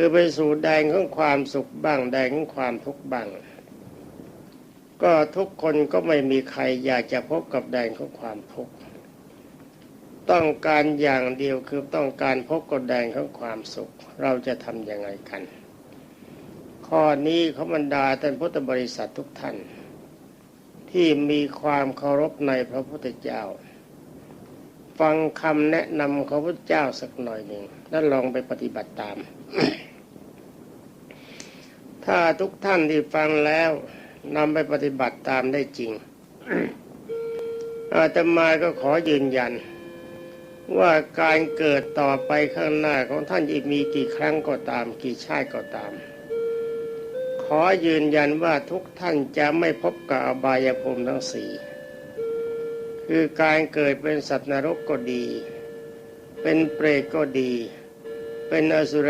คือไปสู่แดงของความสุขบ้างแดงของความทุกข์บ้าง ก็ทุกคนก็ไม่มีใครอยากจะพบกับแดงของความทุกข์ต้องการอย่างเดียวคือต้องการพบกับแดงของความสุข เราจะทำยังไงกัน ข้อนี้เขาบรรดาท่านพุทธบริษัททุกท่าน ที่มีความเคารพในพระพุทธเจ้า ฟังคำแนะนำของพระเจ้าสักหน่อยหนึ่งแล้วลองไปปฏิบัติตาม ถ้าทุกท่านที่ฟังแล้วนำไปปฏิบัติตามได้จริง อาตมาก็ขอยืนยัน ว่าการเกิดต่อไปข้างหน้าของท่านจะมีกี่ครั้งก็ตาม กี่ชาติก็ตาม ขอยืนยันว่าทุกท่านจะไม่พบกับอบายภูมิทั้งสี่คือการเกิดเป็นสัตว์นรกก็ดี เป็นเปรตก็ดี เป็นอสุร